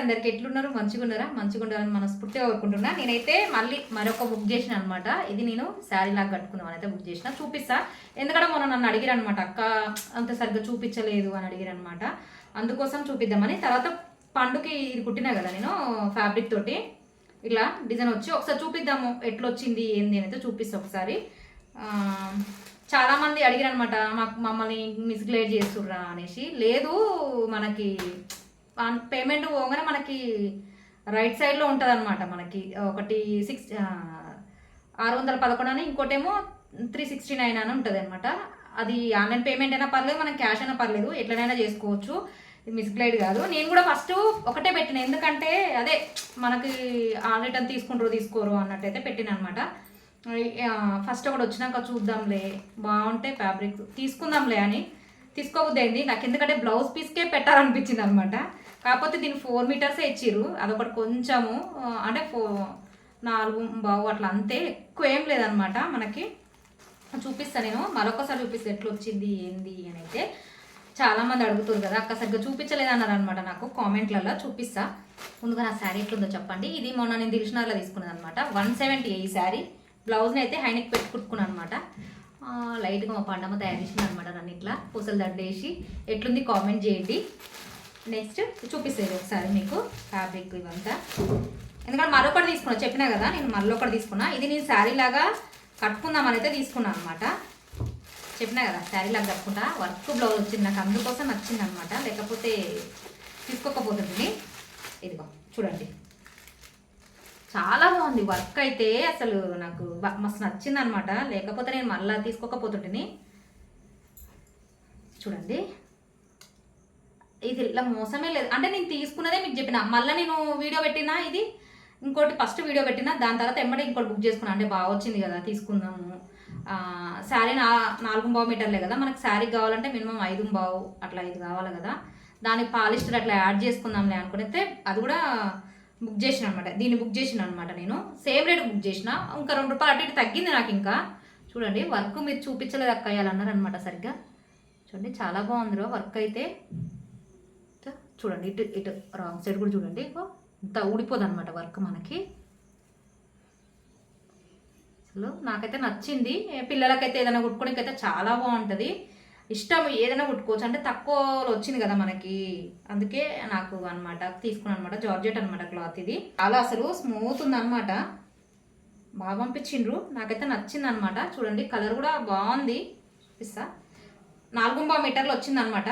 అందరికి ఎట్లున్నారు? మంచిగా ఉన్నారా మంచిగా ఉండాలని మనస్ఫూర్తిగా కోరుకుంటున్నా. నేనైతే మళ్ళీ మరొక బుక్ చేసిన అనమాట ఇది నేను శారీ లాగా కట్టుకున్నాను. అయితే బుక్ చేసిన. చూపిస్తా. ఎందుకంటే మొన్న నన్ను అడిగారు అనమాట అక్క అంత సరిగ్గా చూపించలేదు అని అడిగారు అనమాట అందుకోసం చూపిద్దామని. తర్వాత పండుకి ఇది కుట్టినా కదా నేను ఫ్యాబ్రిక్ తోటి. ఇలా డిజైన్ వచ్చి ఒకసారి చూపిద్దాము. ఎట్లా వచ్చింది ఏంది అనేది చూపిస్తా ఒకసారి. చాలామంది అడిగిరనమాట అడిగారు అనమాట మాకు మమ్మల్ని మిస్గ్లేడ్ చేస్తుర్రా అనేసి. లేదు మనకి పేమెంట్ పోగానే మనకి రైట్ సైడ్లో ఉంటుంది అనమాట మనకి. ఒకటి సిక్స్ ఆరు వందల పదకొండు అని ఇంకోటేమో త్రీ సిక్స్టీ నైన్ అని ఉంటుంది అనమాట అది ఆన్లైన్ పేమెంట్ అయినా పర్లేదు మనం క్యాష్ అయినా పర్లేదు ఎట్లనైనా చేసుకోవచ్చు. మిస్గ్లైడ్ కాదు. నేను కూడా ఫస్ట్ ఒకటే పెట్టిన. ఎందుకంటే అదే మనకి ఆన్లైన్ అని తీసుకుంటారు తీసుకోరు అన్నట్టయితే పెట్టిన అనమాట ఫస్ట్ ఒకటి వచ్చినాక చూద్దాంలే. బాగుంటే ఫ్యాబ్రిక్ తీసుకుందాంలే అని. తీసుకోబుద్దైంది నాకు ఎందుకంటే బ్లౌజ్ పీస్కే పెట్టాలనిపించింది అనమాట కాకపోతే దీని ఫోర్ మీటర్సే ఇచ్చిర్రు. అదొకటి కొంచెము అంటే ఫో నాలుగు బావు అట్లా అంతే. ఎక్కువ ఏం లేదనమాట మనకి. చూపిస్తాను నేను. మరొకసారి చూపిస్తే ఎట్లా వచ్చింది ఏంది అని అయితే. చాలా మంది అడుగుతారు కదా అక్క సరిగ్గా చూపించలేదు అన్నారు అనమాట నాకు. కామెంట్లలో చూపిస్తా. ముందుగా నా శారీ ఎట్లుందో చెప్పండి. ఇది మొన్న నేను దిల్షనార్లో తీసుకున్నాను అనమాట వన్ సెవెంటీ ఈ శారీ. బ్లౌజ్ని అయితే హైనెక్ పెట్టి కుట్టుకున్నాను అనమాట లైట్గా మా పండమ్మ తయారు చేసింది అనమాట నన్ను ఇట్లా. పూసలు దడ్డేసి. ఎట్లుంది కామెంట్ చేయండి. నెక్స్ట్ చూపిస్తుంది ఒకసారి మీకు ఫ్యాబ్రిక్ ఇవంతా. ఎందుకంటే మరొకటి తీసుకున్నా చెప్పినా కదా నేను మళ్ళీ ఒకటి తీసుకున్నా. ఇది నేను శారీ లాగా కట్టుకుందామని అయితే తీసుకున్నాను అనమాట చెప్పినా కదా శారీ లాగా కట్టుకుంటా. వర్క్ బ్లౌజ్ వచ్చింది నాకు అందుకోసం నచ్చింది అనమాట లేకపోతే తీసుకోకపోతుంది ఇదిగో చూడండి. చాలా బాగుంది వర్క్ అయితే. అసలు నాకు మస్తు నచ్చింది అనమాట లేకపోతే నేను మళ్ళీ తీసుకోకపోతుంటిని. చూడండి. ఇది ఇలా మోసమే లేదు. అంటే నేను తీసుకున్నదే మీకు చెప్పిన. మళ్ళీ నేను వీడియో పెట్టినా ఇది? ఇంకోటి ఫస్ట్ వీడియో పెట్టినా దాని తర్వాత ఎమ్మటే ఇంకోటి బుక్ చేసుకున్నా. అంటే బాగా వచ్చింది కదా తీసుకుందాము. శారీ నా నాలుగు బావు మీటర్లే కదా. మనకు శారీ కావాలంటే మినిమం ఐదు బావు అట్లా ఐదు కావాలి కదా. దానికి పాలిస్టర్ అట్లా యాడ్ చేసుకుందాంలే అనుకునైతే అది కూడా బుక్ చేసిన అనమాట దీన్ని బుక్ చేసిన అనమాట నేను. సేమ్ రేట్ బుక్ చేసిన. ఇంకా రెండు రూపాయలు అటు ఇటు తగ్గింది నాకు ఇంకా. చూడండి వర్క్ మీరు చూపించలేదు అక్క అన్నారు అనమాట సరిగ్గా. చూడండి చాలా బాగుంది వర్క్ అయితే. చూడండి ఇటు ఇటు రాంగ్ సైడ్ కూడా చూడండి. ఇగో ఇంత ఊడిపోదు అనమాట వర్క్ మనకి. అసలు నాకైతే నచ్చింది. పిల్లలకైతే ఏదైనా కుట్టుకోనికైతే చాలా బాగుంటుంది. ఇష్టం ఏదైనా కుట్టుకోవచ్చు. అంటే తక్కువలో వచ్చింది కదా మనకి. అందుకే నాకు అనమాట తీసుకున్నాను అనమాట జార్జెట్ అనమాట క్లాత్ ఇది. చాలా అసలు స్మూత్ ఉందనమాట బాగా పంపించిండ్రు. నాకైతే నచ్చింది అనమాట చూడండి కలర్ కూడా బాగుంది. ఇస్తా నాలుగు మీటర్లు వచ్చింది అనమాట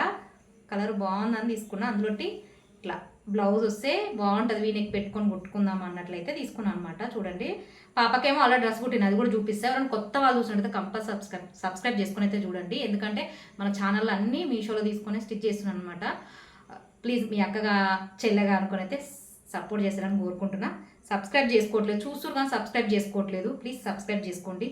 కలర్ బాగుందని తీసుకున్నా. అందులోటి ఇట్లా బ్లౌజ్ వస్తే బాగుంటుంది. వీనికి పెట్టుకొని కుట్టుకుందాం అన్నట్లయితే తీసుకున్నాను అనమాట చూడండి. పాపకేమో అలా డ్రెస్ కుట్టిన అది కూడా చూపిస్తే. ఎవరైనా కొత్త వాళ్ళు చూసినట్టు కంపల్ సబ్స్క్రైబ్ సబ్స్క్రైబ్ చేసుకుని అయితే చూడండి. ఎందుకంటే మన ఛానల్ అన్నీ మీషోలో తీసుకొని స్టిచ్ చేస్తున్నాను అనమాట ప్లీజ్ మీ అక్కగా చెల్లెగా అనుకుని అయితే సపోర్ట్ చేస్తారని కోరుకుంటున్నా. సబ్స్క్రైబ్ చేసుకోవట్లేదు. చూస్తున్నారు కానీ సబ్స్క్రైబ్ చేసుకోవట్లేదు. ప్లీజ్ సబ్స్క్రైబ్ చేసుకోండి.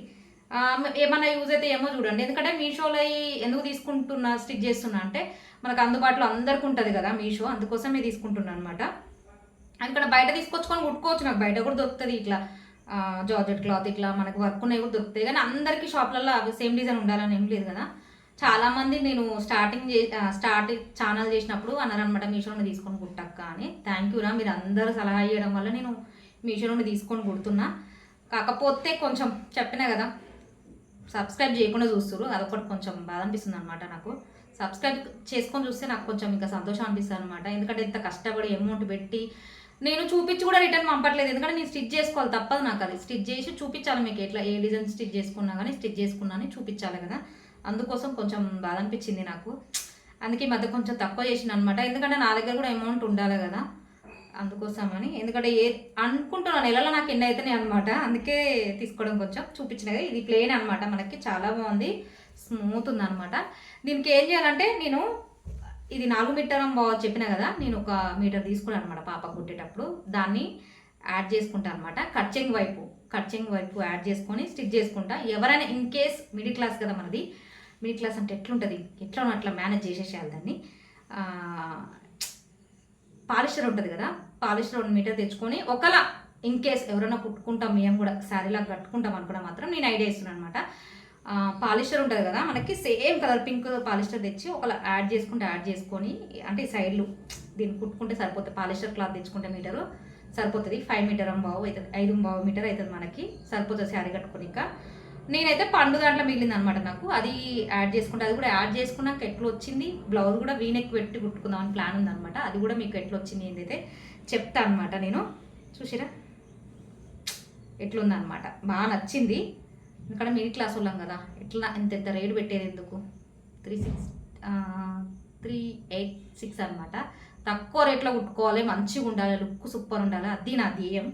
ఏమైనా యూజ్ అయితే ఏమో చూడండి. ఎందుకంటే మీషోలో ఎందుకు తీసుకుంటున్నా స్టిచ్ చేస్తున్నా అంటే మనకు అందుబాటులో అందరికి ఉంటుంది కదా మీషో అందుకోసమే తీసుకుంటున్నాను అనమాట ఇక్కడ బయట తీసుకొచ్చుకొని కుట్టుకోవచ్చు నాకు. బయట కూడా దొరుకుతుంది ఇట్లా. జార్జెట్ క్లాత్ ఇట్లా మనకు వర్క్ ఉన్నాయి కూడా దొరుకుతాయి. కానీ అందరికీ షాప్లలో అవి సేమ్ డిజైన్ ఉండాలని ఏం లేదు కదా. చాలామంది నేను స్టార్టింగ్ చే స్టార్ట్ ఛానల్ చేసినప్పుడు అన్నారనమాట మీషో నుండి తీసుకొని కుట్టక్క అని. థ్యాంక్ యూరా మీరు అందరూ సలహా ఇవ్వడం వల్ల నేను మీషో నుండి తీసుకొని కుడుతున్నా. కాకపోతే కొంచెం చెప్పినా కదా సబ్స్క్రైబ్ చేయకుండా చూస్తారు అదొకటి కొంచెం బాధ అనిపిస్తుంది అనమాట నాకు. సబ్స్క్రైబ్ చేసుకొని చూస్తే నాకు కొంచెం ఇంకా సంతోషం అనిపిస్తుంది అనమాట ఎందుకంటే ఇంత కష్టపడి అమౌంట్ పెట్టి నేను చూపించి కూడా రిటర్న్ పంపట్లేదు. ఎందుకంటే నేను స్టిచ్ చేసుకోవాలి. తప్పదు నాకు అది. స్టిచ్ చేసి చూపించాలి మీకు ఎట్లా ఏ డిజైన్ స్టిచ్ చేసుకున్నా కానీ స్టిచ్ చేసుకున్నాను చూపించాలి కదా. అందుకోసం కొంచెం బాధ అనిపించింది నాకు. అందుకే ఈ మధ్య కొంచెం తక్కువ చేసిన అనమాట ఎందుకంటే నా దగ్గర కూడా అమౌంట్ ఉండాలి కదా. అందుకోసమని. ఎందుకంటే ఏ అనుకుంటున్నా నెలలో నాకు ఎన్ని అవుతున్నాయి అనమాట అందుకే తీసుకోవడం కొంచెం చూపించినది ఇది ప్లెయిన్ అనమాట మనకి. చాలా బాగుంది స్మూత్ ఉంది అనమాట దీనికి ఏం చేయాలంటే నేను ఇది నాలుగు మీటర్ చెప్పిన కదా నేను ఒక మీటర్ తీసుకున్నాను అనమాట పాప కుట్టేటప్పుడు. దాన్ని యాడ్ చేసుకుంటా అనమాట కట్చింగ్ వైపు కట్చింగ్ వైపు యాడ్ చేసుకొని స్టిచ్ చేసుకుంటా. ఎవరైనా ఇన్ కేస్ మిడిల్ క్లాస్ కదా మనది మిడిల్ క్లాస్ అంటే ఎట్లుంటుంది? ఎట్లా అట్లా మేనేజ్ చేసేసేయాలి దాన్ని? పాలిస్టర్ ఉంటుంది కదా పాలిస్టర్ రెండు మీటర్ తెచ్చుకొని ఒకలా ఇన్ కేస్ ఎవరైనా కుట్టుకుంటాం మేము కూడా శారీలా కట్టుకుంటాం అనుకున్నా మాత్రం నేను ఐడియా ఇస్తున్నాను అనమాట పాలిస్టర్ ఉంటుంది కదా మనకి సేమ్ కలర్ పింక్ పాలిస్టర్ తెచ్చి ఒకలా యాడ్ చేసుకుంటే యాడ్ చేసుకొని అంటే సైడ్లు దీన్ని కుట్టుకుంటే సరిపోతుంది పాలిస్టర్ క్లాత్ తెచ్చుకుంటే మీటరు సరిపోతుంది. ఫైవ్ మీటర్ బావు అవుతుంది ఐదు బావు మీటర్ అవుతుంది మనకి సరిపోతుంది శారీ కట్టుకొని ఇంకా. నేనైతే పండు దాంట్లో మిగిలింది అనమాట నాకు అది యాడ్ చేసుకుంటే అది కూడా యాడ్ చేసుకున్నాక ఎట్లా వచ్చింది? బ్లౌజ్ కూడా వీనెక్ పెట్టి కుట్టుకుందాం అని ప్లాన్ ఉందనమాట అది కూడా మీకు ఎట్లా వచ్చింది ఏంటైతే చెప్తా అనమాట నేను. చూసిరా? ఎట్లుందనమాట. బాగా నచ్చింది. ఇక్కడ మిడిల్ క్లాస్ వాళ్ళం కదా. ఎట్లా ఇంత ఎంత రేటు పెట్టేది ఎందుకు? Three six three eight six అనమాట. తక్కువ రేట్లో కుట్టుకోవాలి మంచిగా ఉండాలి లుక్ సూపర్ ఉండాలి. అది నా ధ్యేయం.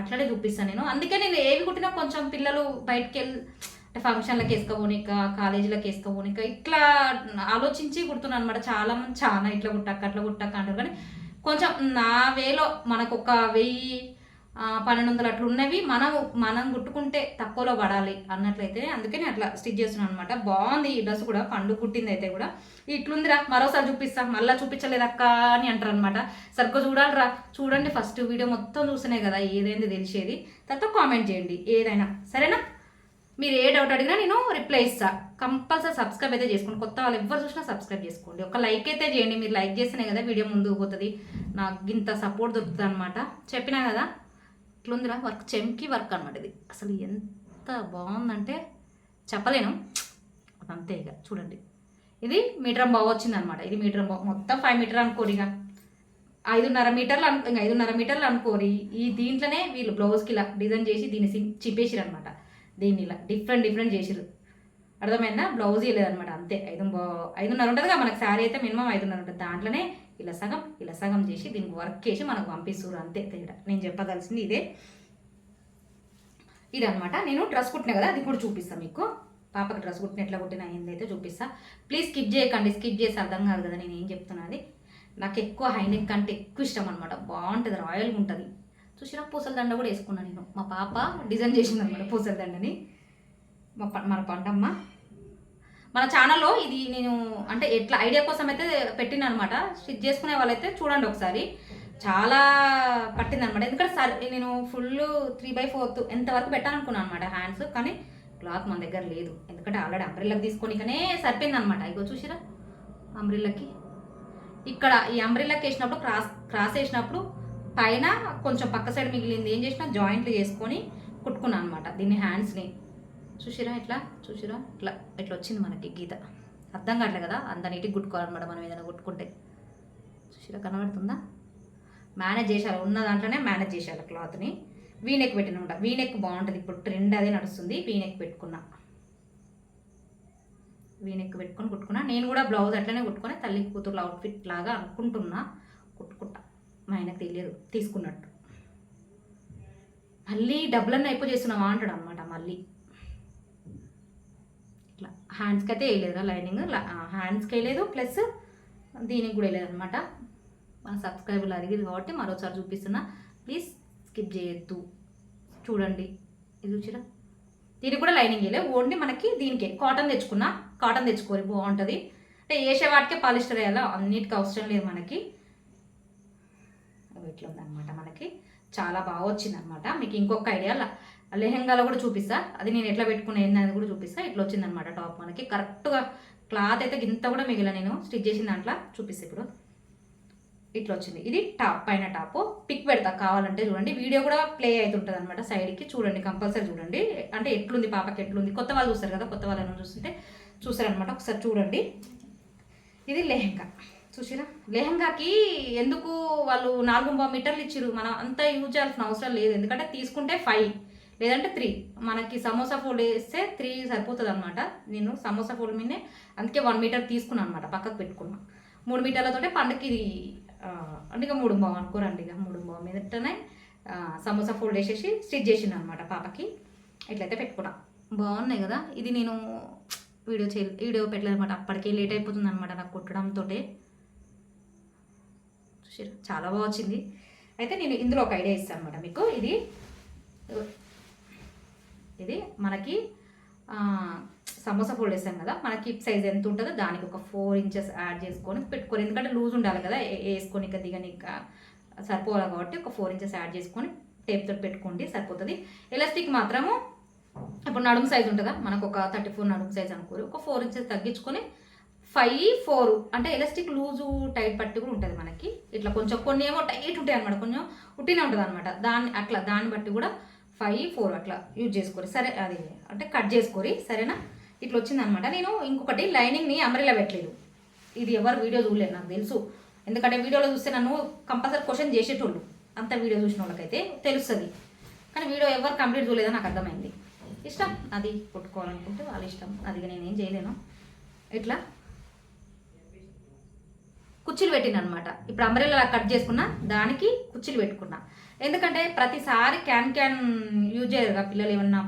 అట్లనే చూపిస్తాను నేను. అందుకే నేను ఏవి కుట్టినా కొంచెం పిల్లలు బయటకు వెళ్ళి అంటే ఫంక్షన్లకు వేసుకోపోనిక కాలేజీలకు వేసుకోపోనిక ఇట్లా ఆలోచించి కుడుతున్నాను అనమాట చాలా మంది చాలా ఇట్లా కుట్టాక అట్లా కుట్టాక అంటారు. కానీ కొంచెం నా వేలో మనకు ఒక వెయ్యి పన్నెండు వందలు అట్లా ఉన్నవి మనం మనం కుట్టుకుంటే తక్కువలో పడాలి అన్నట్లయితే అందుకే నేను అట్లా స్టిచ్ చేస్తున్నాను అనమాట బాగుంది ఈ డ్రెస్ కూడా పండు కుట్టింది అయితే కూడా. ఇట్లుందిరా మరోసారి చూపిస్తా మళ్ళీ చూపించలేదక్క అని అంటారు అనమాట సరిగ్గా చూడాలిరా. చూడండి ఫస్ట్ వీడియో మొత్తం చూసినాయి కదా ఏదైంది తెలిసేది. తర్వాత కామెంట్ చేయండి ఏదైనా. సరేనా? మీరు ఏ డౌట్ అడిగినా నేను రిప్లై ఇస్తా. కంపల్సరీ సబ్స్క్రైబ్ అయితే చేసుకోండి. కొత్త వాళ్ళు ఎవరు చూసినా సబ్స్క్రైబ్ చేసుకోండి. ఒక లైక్ అయితే చేయండి. మీరు లైక్ చేస్తేనే కదా వీడియో ముందుకు పోతుంది. నాకు ఇంత సపోర్ట్ దొరుకుతుంది అనమాట చెప్పినా కదా? ఇట్లుందిరా వర్క్ చెంకి వర్క్ అనమాట ఇది. అసలు ఎంత బాగుందంటే చెప్పలేను. అంతే ఇక చూడండి. ఇది మీటర్ బాగా వచ్చింది అనమాట ఇది మీటర్ బాగు మొత్తం ఫైవ్ మీటర్ అనుకోరు ఇక. ఐదున్నర మీటర్లు అను ఇంకా ఐదున్నర మీటర్లు అనుకోరి. ఈ దీంట్లోనే వీళ్ళు బ్లౌజ్కి ఇలా డిజైన్ చేసి దీన్ని సి- చింపేసిరు అనమాట దీన్ని ఇలా డిఫరెంట్ డిఫరెంట్ చేసిరు అర్థమైందా? బ్లౌజ్ ఇవ్వలేదనమాట అంతే. ఐదు ఐదున్నర ఉంటుందిగా మనకు శారీ అయితే మినిమం ఐదున్నర ఉంటుంది. దాంట్లోనే ఇలా సగం ఇలా సగం చేసి దీనికి వర్క్ చేసి మనకు పంపిస్తారు అంతే. తేడా. నేను చెప్పదలసింది ఇదే. ఇదనమాట నేను డ్రెస్ కుట్టినా కదా అది కూడా చూపిస్తాను మీకు. పాపకి డ్రెస్ కుట్టిన ఎట్లా కుట్టిన ఏందైతే చూపిస్తా. ప్లీజ్ స్కిప్ చేయకండి స్కిప్ చేసి అర్థం కాదు కదా నేను ఏం చెప్తున్నది నాకు ఎక్కువ హైనెక్ అంటే ఎక్కువ ఇష్టం అనమాట బాగుంటుంది రాయల్గా ఉంటుంది. చూసినా పూసల దండ కూడా వేసుకున్నాను నేను. మా పాప డిజైన్ చేసింది అనమాట పూసల దండని మా ప- మన పండమ్మ. మన ఛానల్లో ఇది నేను అంటే ఎట్లా ఐడియా కోసం అయితే పెట్టిన అనమాట స్టిచ్ చేసుకునే వాళ్ళైతే చూడండి ఒకసారి. చాలా పట్టింది అనమాట ఎందుకంటే సరే నేను ఫుల్ త్రీ బై ఫోర్త్ ఎంతవరకు పెట్టాలనుకున్నాను అనమాట హ్యాండ్స్ కానీ క్లాత్ మన దగ్గర లేదు. ఎందుకంటే ఆల్రెడీ అంబ్రిల్లాకి తీసుకొనికనే సరిపోయింది అనమాట ఇగో చూసిరా అంబ్రిల్లాకి. ఇక్కడ ఈ అంబ్రిల్లాకి వేసినప్పుడు క్రాస్ క్రాస్ వేసినప్పుడు పైన కొంచెం పక్క సైడ్ మిగిలింది. ఏం చేసినా జాయింట్లు చేసుకొని కుట్టుకున్నాను అనమాట దీన్ని హ్యాండ్స్ని చూసిరా ఇట్లా? చూసిరా? ఇట్లా. ఇట్లా వచ్చింది మనకి గీత. అర్థం కావట్లే కదా? అంత నీటికి కుట్టుకోవాలన్నమాట మనం ఏదైనా కుట్టుకుంటే. చూసిరా? కనబడుతుందా? మేనేజ్ చేశారు. ఉన్న దాంట్లోనే మేనేజ్ చేశారు క్లాత్ని. వీనెక్ పెట్టినమాట వీనెక్ బాగుంటుంది. ఇప్పుడు ట్రెండ్ అదే నడుస్తుంది. వీనెక్ పెట్టుకున్నా. వీనెక్ పెట్టుకొని కుట్టుకున్నా. నేను కూడా బ్లౌజ్ అట్లనే కుట్టుకొని తల్లి కూతురు అవుట్ఫిట్ లాగా అనుకుంటున్నా. కుట్టుకుంటా. మా ఆయనకు తెలియదు తీసుకున్నట్టు. మళ్ళీ డబ్బులన్నీ అయిపో చేస్తున్నావా అంటాడు అనమాట మళ్ళీ. ఇట్లా హ్యాండ్స్కి అయితే వేయలేదు లైనింగ్ హ్యాండ్స్కి వేయలేదు ప్లస్ దీనికి కూడా వేయలేదు అనమాట మన సబ్స్క్రైబర్లు అడిగింది కాబట్టి మరోసారి చూపిస్తున్నా. ప్లీజ్ స్కిప్ చేయొద్దు. చూడండి. ఇది చూసిరా? దీనికి కూడా లైనింగ్ వేయలేదు ఓన్లీ మనకి దీనికే. కాటన్ తెచ్చుకున్నా కాటన్ తెచ్చుకోవాలి బాగుంటుంది. అంటే వేసే వాటికే పాలిస్టర్ వేయాలా? అన్నిటికీ అవసరం లేదు మనకి. ఇట్లా ఉందన్నమాట మనకి. చాలా బాగా వచ్చింది అనమాట మీకు ఇంకొక ఐడియా లెహెంగాలో కూడా చూపిస్తా. అది నేను ఎట్లా పెట్టుకునే అది కూడా చూపిస్తా. ఇట్లా వచ్చిందనమాట టాప్ మనకి. కరెక్ట్గా క్లాత్ అయితే ఇంత కూడా మిగిలిన నేను. స్టిచ్ చేసిన దాంట్లో చూపిస్తా ఇప్పుడు. ఇట్లా వచ్చింది. ఇది టాప్ పైన టాప్. పిక్ పెడతా కావాలంటే చూడండి. వీడియో కూడా ప్లే అవుతుంటుంది అనమాట సైడ్కి. చూడండి కంపల్సరీ చూడండి. అంటే ఎట్లుంది పాపకి ఎట్లుంది. కొత్త వాళ్ళు చూస్తారు కదా కొత్త వాళ్ళని చూస్తుంటే చూసారనమాట ఒకసారి చూడండి. ఇది లెహెంగా. చూసిరా? లెహంగాకి ఎందుకు వాళ్ళు నాలుగు మీటర్లు ఇచ్చిర్రు? మనం అంత యూజ్ చేయాల్సిన అవసరం లేదు. ఎందుకంటే తీసుకుంటే ఫైవ్ లేదంటే త్రీ. మనకి సమోసా ఫోల్డ్ వేస్తే త్రీ సరిపోతుంది అనమాట నేను సమోసా ఫోల్డ్ మీదనే అందుకే వన్ మీటర్ తీసుకున్నాను అనమాట పక్కకు పెట్టుకున్నా. మూడు మీటర్లతోటే పండుగకి ఇది అంటే ఇక మూడు బావు అనుకోరండి ఇక. మూడు బావం మీదటనే సమోసా ఫోల్డ్ వేసేసి స్టిచ్ చేసిండు అనమాట పాపకి. ఇట్లయితే పెట్టుకున్నా. బాగున్నాయి కదా. ఇది నేను వీడియో చే వీడియో పెట్టలేదు అనమాట అప్పటికే లేట్ అయిపోతుంది అనమాట నాకు కుట్టడంతో చాలా బాగా వచ్చింది. అయితే నేను ఇందులో ఒక ఐడియా ఇస్తాను అనమాట మీకు. ఇది ఇది మనకి సమోసా ఫోల్డ్ వేసాం కదా మనకి సైజ్ ఎంత ఉంటుందో దానికి ఒక ఫోర్ ఇంచెస్ యాడ్ చేసుకొని పెట్టుకొని ఎందుకంటే లూజ్ ఉండాలి కదా ఏ- వేసుకొని ఇంకా దిగని సరిపోవాలి కాబట్టి ఒక ఫోర్ ఇంచెస్ యాడ్ చేసుకొని టేప్తో పెట్టుకోండి సరిపోతుంది. ఎలాస్టిక్ మాత్రము ఇప్పుడు నడుము సైజ్ ఉంటుందా మనకు ఒక థర్టీ ఫోర్ నడుము సైజ్ అనుకోరు. ఒక ఫోర్ ఇంచెస్ తగ్గించుకొని ఫైవ్ ఫోర్ అంటే ఎలాస్టిక్ లూజు టైట్ పట్టి కూడా ఉంటుంది మనకి. ఇట్లా కొంచెం కొన్ని ఏమో టైట్ ఉంటాయి అనమాట కొంచెం ఉట్టినే ఉంటుంది అనమాట దాన్ని అట్లా దాన్ని బట్టి కూడా ఫైవ్ ఫోర్ అట్లా యూజ్ చేసుకోరి. సరే అది అంటే కట్ చేసుకోరి సరేనా? ఇట్లా వచ్చిందనమాట నేను ఇంకొకటి లైనింగ్ని అమరిలా పెట్టలేదు. ఇది ఎవరు వీడియో చూడలేదు నాకు తెలుసు. ఎందుకంటే వీడియోలో చూస్తే నన్ను కంపల్సరీ క్వశ్చన్ చేసేటోళ్ళు. అంత వీడియో చూసిన వాళ్ళకైతే తెలుస్తుంది. కానీ వీడియో ఎవరు కంప్లీట్ చూడలేదో నాకు అర్థమైంది. ఇష్టం? అది కొట్టుకోవాలనుకుంటే వాళ్ళ ఇష్టం. అది నేను నేనేం చేయలేను. ఇట్లా కుర్చీలు పెట్టిన అనమాట ఇప్పుడు అంబ్రెల్లా కట్ చేసుకున్నా దానికి కుర్చీలు పెట్టుకున్నా. ఎందుకంటే ప్రతిసారి క్యాన్ క్యాన్ యూజ్ చేయరు కదా పిల్లలు ఏమన్నా.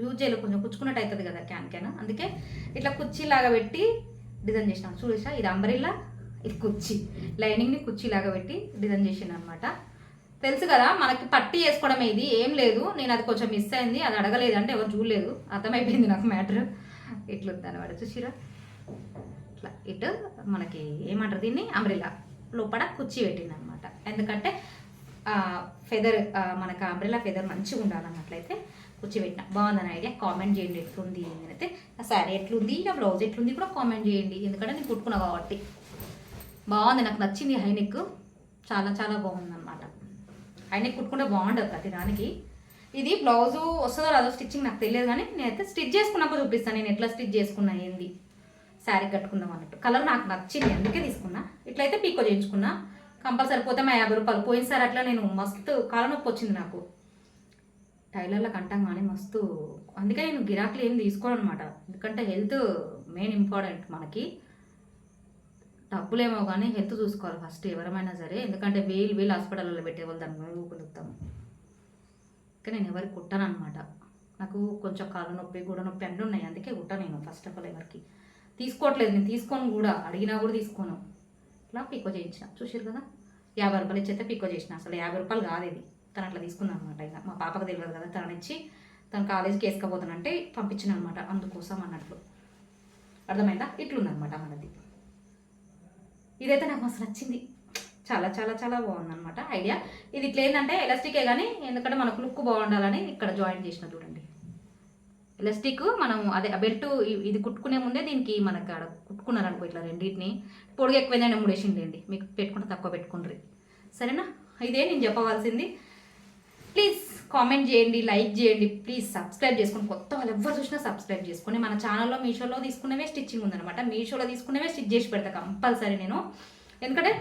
యూజ్ చేయలేదు కొంచెం కుచ్చుకున్నట్టు అవుతుంది కదా క్యాన్ క్యాన్. అందుకే ఇట్లా కుర్చీలాగా పెట్టి డిజైన్ చేసినాం. చూడేసా ఇది అంబ్రిల్లా ఇది కుర్చీ. లైనింగ్ని కుర్చీలాగా పెట్టి డిజైన్ చేసాను అనమాట తెలుసు కదా మనకి పట్టి వేసుకోవడమే ఇది ఏం లేదు. నేను అది కొంచెం మిస్ అయింది అది అడగలేదు అంటే ఎవరు చూడలేదు. అర్థమైపోయింది నాకు మ్యాటర్. ఇట్లుంది అనమాట చూసిరా? ఇట్లా ఇటు మనకి ఏమంటారు దీన్ని? అంబ్రిల్లా లోపల కుర్చీ పెట్టింది అనమాట ఎందుకంటే ఫెదర్ మనకు అంబ్రిల్లా ఫెదర్ మంచిగా ఉండాలన్నట్లయితే కుర్చీ పెట్టిన. బాగుందని ఐడియా కామెంట్ చేయండి ఎట్లుంది అయితే ఆ శారీ ఎట్లుంది? ఆ బ్లౌజ్ ఎట్లుంది కూడా కామెంట్ చేయండి. ఎందుకంటే నేను కుట్టుకున్నా కాబట్టి. బాగుంది. నాకు నచ్చింది హైనెక్ చాలా చాలా బాగుంది అనమాట హైనెక్ కుట్టుకుంటే బాగుండదు ప్రతి దానికి. ఇది బ్లౌజు వస్తుందో రాదో స్టిచ్చింగ్ నాకు తెలియదు కానీ నేనైతే స్టిచ్ చేసుకున్నప్పుడు చూపిస్తాను. నేను ఎట్లా స్టిచ్ చేసుకున్నా ఏంది. శారీ కట్టుకుందాం అన్నట్టు. కలర్ నాకు నచ్చింది అందుకే తీసుకున్నా. ఇట్లయితే పీకో చేయించుకున్నా. కంపల్సరీ పోతే మా యాభై రూపాయలు. పోయినసారి అట్లా నేను మస్తు కాలం నొప్పి వచ్చింది నాకు. టైలర్లకు అంటాం కానీ మస్తు. అందుకే నేను గిరాకులు ఏం తీసుకోను అనమాట ఎందుకంటే హెల్త్ మెయిన్ ఇంపార్టెంట్ మనకి. డబ్బులేమో కానీ హెల్త్ చూసుకోవాలి ఫస్ట్ ఎవరమైనా సరే. ఎందుకంటే వేలు వేలు హాస్పిటల్లో పెట్టేవాళ్ళు దాన్ని మేము కుదుపుతాము ఇంకా నేను ఎవరికి కుట్టాను అనమాట నాకు కొంచెం కాళ్ళ నొప్పి గూడ నొప్పి అన్నీ ఉన్నాయి. అందుకే కుట్టాను నేను ఫస్ట్ ఆఫ్ ఆల్ ఎవరికి. తీసుకోవట్లేదు నేను తీసుకోను కూడా. అడిగినా కూడా తీసుకోను. ఇట్లా పిక్కో చేయించిన. చూసారు కదా? యాభై రూపాయలు ఇచ్చైతే పిక్కో చేసిన. అసలు యాభై రూపాయలు కాదు ఇది. తను అట్లా తీసుకుందాం అనమాట ఇక. మా పాపకు తెలియదు కదా తను ఇచ్చి తను కాలేజీకి వేసుకపోతానంటే పంపించిన అనమాట అందుకోసం అన్నట్లు. అర్థమైందా? ఇట్లుందనమాట మనది. ఇదైతే నాకు అసలు నచ్చింది. చాలా చాలా చాలా బాగుందన్నమాట ఐడియా. ఇది ఇట్లా ఏంటంటే ఎలాస్టికే కానీ ఎందుకంటే మనకు లుక్ బాగుండాలని ఇక్కడ జాయిన్ చేసిన చూడండి. ఎలాస్టిక్ మనం అదే బెల్ట్ ఇది కుట్టుకునే ముందే దీనికి మనకు ఆడ కుట్టుకున్నారనుకో ఇట్లా రెండింటిని పొడుగు ఎక్కువైందని మూడేసిండండి మీకు పెట్టుకుంటే తక్కువ పెట్టుకుండ్రి. సరేనా? ఇదే నేను చెప్పవలసింది. ప్లీజ్ కామెంట్ చేయండి లైక్ చేయండి ప్లీజ్ సబ్స్క్రైబ్ చేసుకోండి కొత్త వాళ్ళు ఎవరు చూసినా సబ్స్క్రైబ్ చేసుకోండి మన ఛానల్లో మీషోలో తీసుకునేవే స్టిచ్చింగ్ ఉందన్నమాట. మీషోలో తీసుకునేవే స్టిచ్ చేసి పెడతా కంపల్సరీ నేను. ఎందుకంటే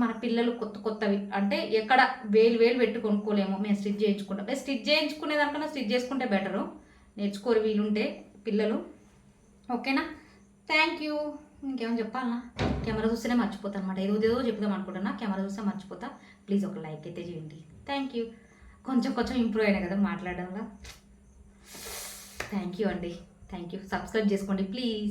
మన పిల్లలు కొత్త కొత్తవి. అంటే ఎక్కడ వేలు వేలు పెట్టి కొనుక్కోలేము. మేము స్టిచ్ చేయించుకుంటాం. స్టిచ్ చేయించుకునే దానికన్నా స్టిచ్ చేసుకుంటే బెటరు. నేర్చుకోరు వీలుంటే పిల్లలు. ఓకేనా? థ్యాంక్ యూ ఇంకేమైనా చెప్పాలనా? కెమెరా చూస్తేనే మర్చిపోతా అనమాట ఏదో ఏదో చెప్దాం అనుకుంటున్నా. కెమెరా చూస్తే మర్చిపోతా. ప్లీజ్ ఒక లైక్ అయితే చేయండి. థ్యాంక్ యూ కొంచెం కొంచెం ఇంప్రూవ్ అయినా కదా మాట్లాడడంలో థ్యాంక్ యూ అండి. థ్యాంక్ యూ సబ్స్క్రైబ్ చేసుకోండి ప్లీజ్.